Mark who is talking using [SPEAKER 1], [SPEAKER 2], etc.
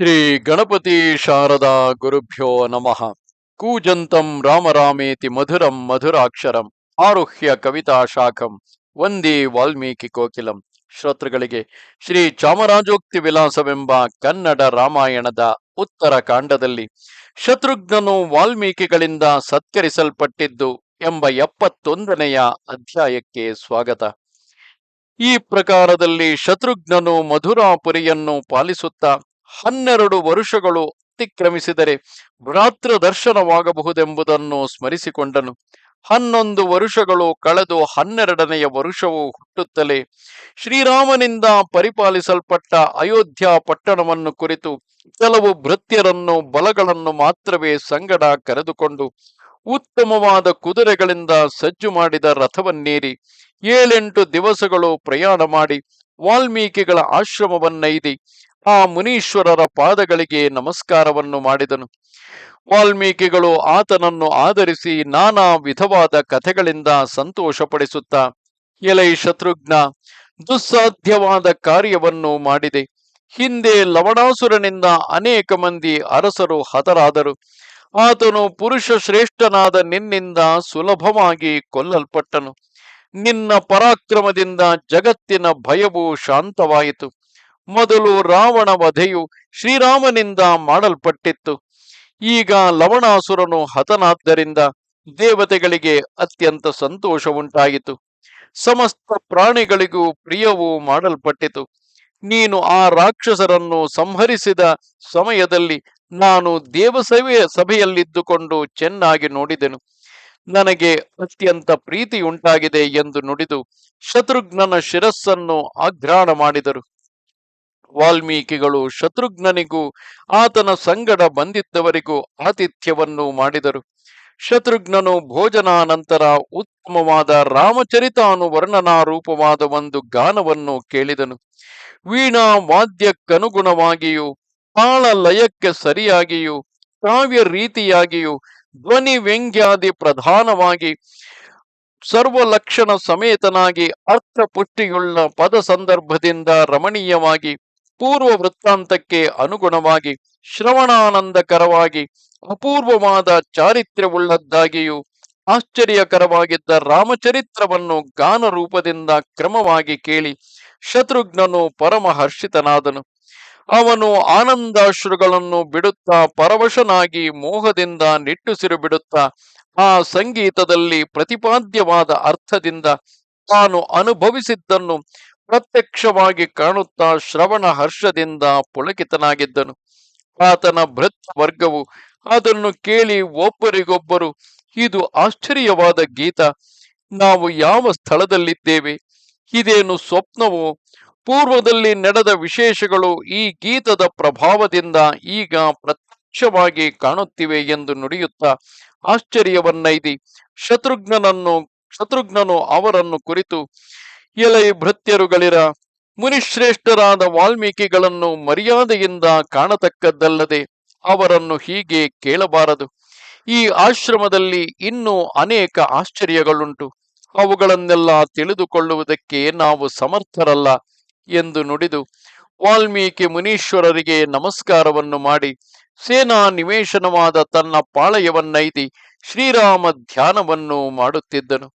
[SPEAKER 1] ಶ್ರೀ ಗಣಪತಿ ಶಾರದಾ ಗುರುಭ್ಯೋ ನಮಃ. ಕೂಜಂತಂ ರಾಮರಾಮೇತಿ ಮಧುರಂ ಮಧುರಾಕ್ಷರಂ ಆರುಹ್ಯ ಕವಿತಾ ಶಾಖಂ ವಂದೇ ವಾಲ್ಮೀಕಿ ಕೋಕಿಲಂ. ಶ್ರೋತೃಗಳಿಗೆ ಶ್ರೀ ಚಾಮರಾಜೋಕ್ತಿ ವಿಲಾಸವೆಂಬ ಕನ್ನಡ ರಾಮಾಯಣದ ಉತ್ತರ ಕಾಂಡದಲ್ಲಿ ಶತ್ರುಘ್ನನು ವಾಲ್ಮೀಕಿಗಳಿಂದ ಸತ್ಕರಿಸಲ್ಪಟ್ಟಿದ್ದು ಎಂಬ ಎಪ್ಪತ್ತೊಂದನೆಯ ಅಧ್ಯಾಯಕ್ಕೆ ಸ್ವಾಗತ. ಈ ಪ್ರಕಾರದಲ್ಲಿ ಶತ್ರುಘ್ನನು ಮಧುರಾಪುರಿಯನ್ನು ಪಾಲಿಸುತ್ತಾ ಹನ್ನೆರಡು ವರುಷಗಳು ಅತಿಕ್ರಮಿಸಿದರೆ ಭ್ರಾತೃ ದರ್ಶನವಾಗಬಹುದೆಂಬುದನ್ನು ಸ್ಮರಿಸಿಕೊಂಡನು. ಹನ್ನೊಂದು ವರುಷಗಳು ಕಳೆದು ಹನ್ನೆರಡನೆಯ ವರುಷವು ಹುಟ್ಟುತ್ತಲೇ ಶ್ರೀರಾಮನಿಂದ ಪರಿಪಾಲಿಸಲ್ಪಟ್ಟ ಅಯೋಧ್ಯ ಪಟ್ಟಣವನ್ನು ಕುರಿತು ಕೆಲವು ಭೃತ್ಯರನ್ನು ಬಲಗಳನ್ನು ಮಾತ್ರವೇ ಸಂಗಡ ಕರೆದುಕೊಂಡು ಉತ್ತಮವಾದ ಕುದುರೆಗಳಿಂದ ಸಜ್ಜು ಮಾಡಿದ ರಥವನ್ನೇರಿ ಏಳೆಂಟು ದಿವಸಗಳು ಪ್ರಯಾಣ ಮಾಡಿ ವಾಲ್ಮೀಕಿಗಳ ಆಶ್ರಮವನ್ನೈದಿ ಆ ಮುನೀಶ್ವರರ ಪಾದಗಳಿಗೆ ನಮಸ್ಕಾರವನ್ನು ಮಾಡಿದನು. ವಾಲ್ಮೀಕಿಗಳು ಆತನನ್ನು ಆಧರಿಸಿ ನಾನಾ ವಿಧವಾದ ಕಥೆಗಳಿಂದ ಸಂತೋಷಪಡಿಸುತ್ತಾ ಎಲೈ ಶತ್ರುಘ್ನ ದುಸ್ಸಾಧ್ಯವಾದ ಕಾರ್ಯವನ್ನು ಮಾಡಿದೆ. ಹಿಂದೆ ಲವಣಾಸುರನಿಂದ ಅನೇಕ ಮಂದಿ ಅರಸರು ಹತರಾದರು. ಆತನು ಪುರುಷ ಶ್ರೇಷ್ಠನಾದ ನಿನ್ನಿಂದ ಸುಲಭವಾಗಿ ಕೊಲ್ಲಲ್ಪಟ್ಟನು. ನಿನ್ನ ಪರಾಕ್ರಮದಿಂದ ಜಗತ್ತಿನ ಭಯವು ಶಾಂತವಾಯಿತು. ಮೊದಲು ರಾವಣ ವಧೆಯು ಶ್ರೀರಾಮನಿಂದ ಮಾಡಲ್ಪಟ್ಟಿತ್ತು. ಈಗ ಲವಣಾಸುರನು ಹತನಾದ್ದರಿಂದ ದೇವತೆಗಳಿಗೆ ಅತ್ಯಂತ ಸಂತೋಷ ಉಂಟಾಯಿತು ಸಮಸ್ತ ಪ್ರಾಣಿಗಳಿಗೂ ಪ್ರಿಯವೂ ಮಾಡಲ್ಪಟ್ಟಿತು. ನೀನು ಆ ರಾಕ್ಷಸರನ್ನು ಸಂಹರಿಸಿದ ಸಮಯದಲ್ಲಿ ನಾನು ದೇವಸಭೆಯ ಸಭೆಯಲ್ಲಿದ್ದುಕೊಂಡು ಚೆನ್ನಾಗಿ ನೋಡಿದೆನು. ನನಗೆ ಅತ್ಯಂತ ಪ್ರೀತಿಯುಂಟಾಗಿದೆ ಎಂದು ನುಡಿದು ಶತ್ರುಘ್ನನ ಶಿರಸ್ಸನ್ನು ಆಘ್ರಾಣ ಮಾಡಿದರು. ವಾಲ್ಮೀಕಿಗಳು ಶತ್ರುಘ್ನನಿಗೂ, ಆತನ ಸಂಗಡ ಬಂದಿದ್ದವರಿಗೂ ಆತಿಥ್ಯವನ್ನು ಮಾಡಿದರು. ಶತ್ರುಘ್ನನು ಭೋಜನಾನಂತರ ಉತ್ತಮವಾದ ರಾಮಚರಿತಾನುವರ್ಣನಾ ರೂಪವಾದ ಒಂದು ಗಾನವನ್ನು ಕೇಳಿದನು. ವೀಣಾ ವಾದ್ಯಕ್ಕನುಗುಣವಾಗಿಯೂ ತಾಳ ಲಯಕ್ಕೆ ಸರಿಯಾಗಿಯೂ ಕಾವ್ಯ ರೀತಿಯಾಗಿಯೂ ಧ್ವನಿ ವ್ಯಂಗ್ಯಾದಿ ಪ್ರಧಾನವಾಗಿ, ಸರ್ವಲಕ್ಷಣ ಸಮೇತನಾಗಿ ಅರ್ಥಪುಷ್ಟಿಯುಳ್ಳ ಪದ ಸಂದರ್ಭದಿಂದ ರಮಣೀಯವಾಗಿ ಪೂರ್ವ ವೃತ್ತಾಂತಕ್ಕೆ ಅನುಗುಣವಾಗಿ ಶ್ರವಣಾನಂದಕರವಾಗಿ ಅಪೂರ್ವವಾದ ಚಾರಿತ್ರ್ಯವುಳ್ಳದ್ದಾಗಿಯೂ ಆಶ್ಚರ್ಯಕರವಾಗಿದ್ದ ರಾಮಚರಿತ್ರವನ್ನು ಗಾನ ರೂಪದಿಂದ ಕ್ರಮವಾಗಿ ಕೇಳಿ ಶತ್ರುಘ್ನನು ಪರಮಹರ್ಷಿತನಾದನು. ಅವನು ಆನಂದಾಶ್ರುಗಳನ್ನು ಬಿಡುತ್ತಾ ಪರವಶನಾಗಿ ಮೋಹದಿಂದ ನಿಟ್ಟುಸಿರು ಬಿಡುತ್ತಾ ಆ ಸಂಗೀತದಲ್ಲಿ ಪ್ರತಿಪಾದ್ಯವಾದ ಅರ್ಥದಿಂದ ತಾನು ಅನುಭವಿಸಿದ್ದನ್ನು ಪ್ರತ್ಯಕ್ಷವಾಗಿ ಕಾಣುತ್ತಾ ಶ್ರವಣ ಹರ್ಷದಿಂದ ಪುಳಕಿತನಾಗಿದ್ದನು. ಆತನ ಭೃತ್ ವರ್ಗವು ಅದನ್ನು ಕೇಳಿ ಒಬ್ಬರಿಗೊಬ್ಬರು, ಇದು ಆಶ್ಚರ್ಯವಾದ ಗೀತ, ನಾವು ಯಾವ ಸ್ಥಳದಲ್ಲಿದ್ದೇವೆ? ಇದೇನು ಸ್ವಪ್ನವೋ? ಪೂರ್ವದಲ್ಲಿ ನಡೆದ ವಿಶೇಷಗಳು ಈ ಗೀತದ ಪ್ರಭಾವದಿಂದ ಈಗ ಪ್ರತ್ಯಕ್ಷವಾಗಿ ಕಾಣುತ್ತಿವೆ ಎಂದು ನುಡಿಯುತ್ತಾ ಆಶ್ಚರ್ಯವನ್ನೈದಿ. ಶತ್ರುಘ್ನನನ್ನು, ಶತ್ರುಘ್ನನು ಅವರನ್ನು ಕುರಿತು ಎಲೈ ಭೃತ್ಯರುಗಳಿರ ಮುನಿಶ್ರೇಷ್ಠರಾದ ವಾಲ್ಮೀಕಿಗಳನ್ನು ಮರ್ಯಾದೆಯಿಂದ ಕಾಣತಕ್ಕದ್ದಲ್ಲದೆ ಅವರನ್ನು ಹೀಗೆ ಕೇಳಬಾರದು. ಈ ಆಶ್ರಮದಲ್ಲಿ ಇನ್ನೂ ಅನೇಕ ಆಶ್ಚರ್ಯಗಳುಂಟು. ಅವುಗಳನ್ನೆಲ್ಲ ತಿಳಿದುಕೊಳ್ಳುವುದಕ್ಕೆ ನಾವು ಸಮರ್ಥರಲ್ಲ ಎಂದು ನುಡಿದು ವಾಲ್ಮೀಕಿ ಮುನೀಶ್ವರರಿಗೆ ನಮಸ್ಕಾರವನ್ನು ಮಾಡಿ ಸೇನಾ ನಿವೇಶನವಾದ ತನ್ನ ಪಾಳಯವನ್ನೈದಿ ಶ್ರೀರಾಮ ಧ್ಯಾನವನ್ನು ಮಾಡುತ್ತಿದ್ದನು.